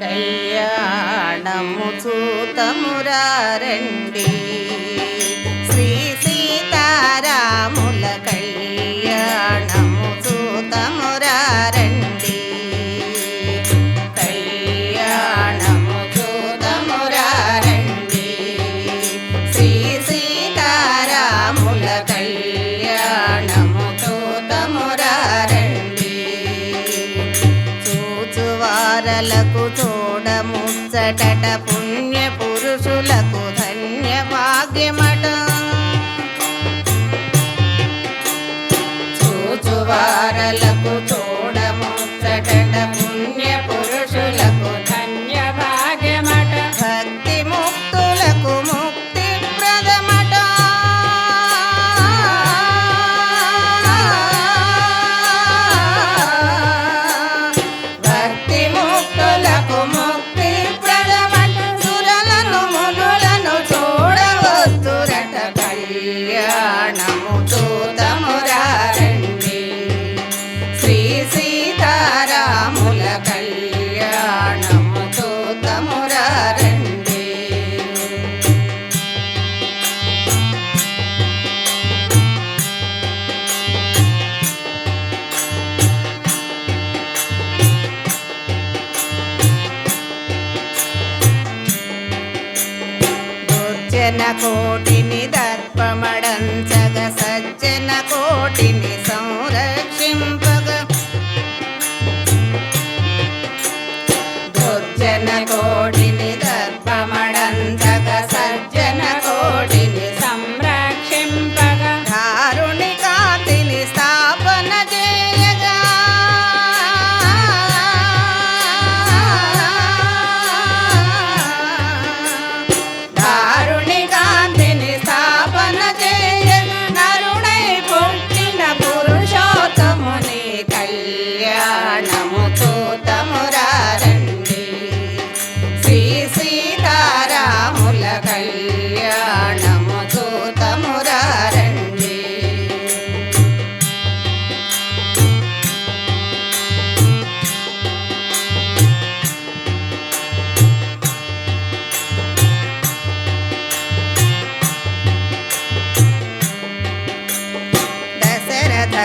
కళ్యాణము చూతమురారండి తారలకు తోడ పుణ్య పురుషులకు ధన్య భాగ్యమట చూచువారలకు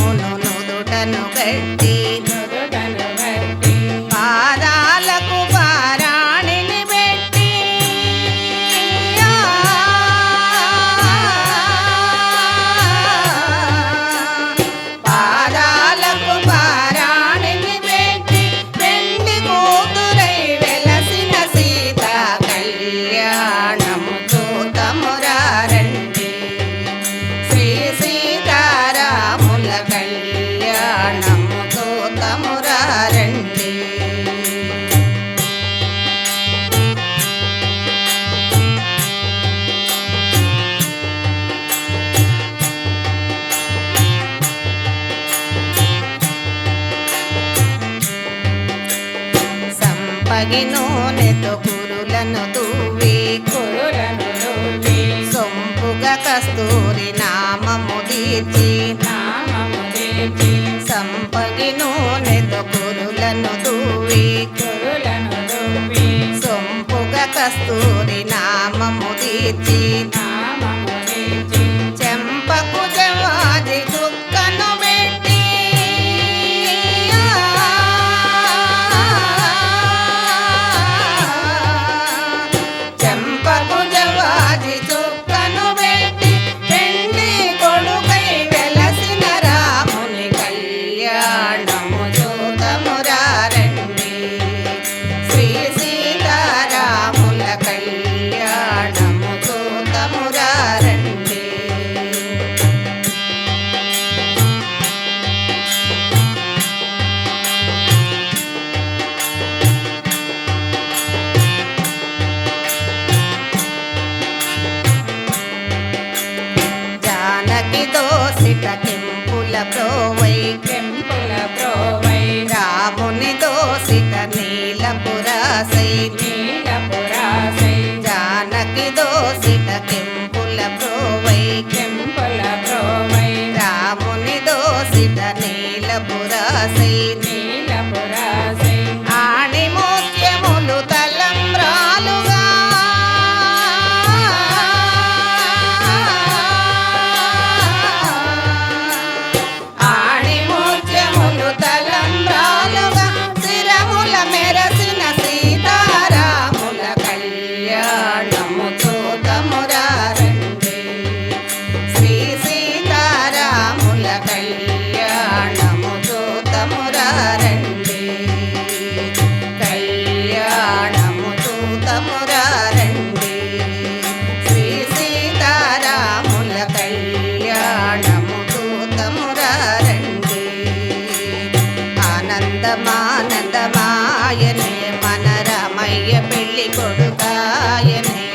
మును నుదుటను గట్టి నుదుటను కాగి నూనెతో కురులను తూవి కురులను సొంపుగా కస్తూరి నామము తీర్చి నామము తీర్చి సంపగి నూనెతో కురులను తూవి కురులను తూవి. సొంపుగా కస్తూరి నామము తీర్చి కెంపుల ప్రోవై కెంపుల ప్రోవై రాముని దోసిట నీలపురాసై నీలపురాసై జానకి దోషిత కెం ఆయనే మన రామయ్య పెళ్ళి కొడుకాయనే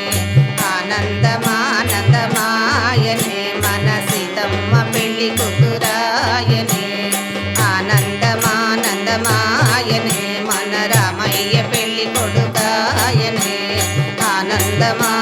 ఆనందమానందమాయనే మన సీతమ్మ పెళ్ళి కూతురాయనే ఆనందమానందమాయనే మన రామయ్య పెళ్ళి కొడుకాయనే ఆనందమా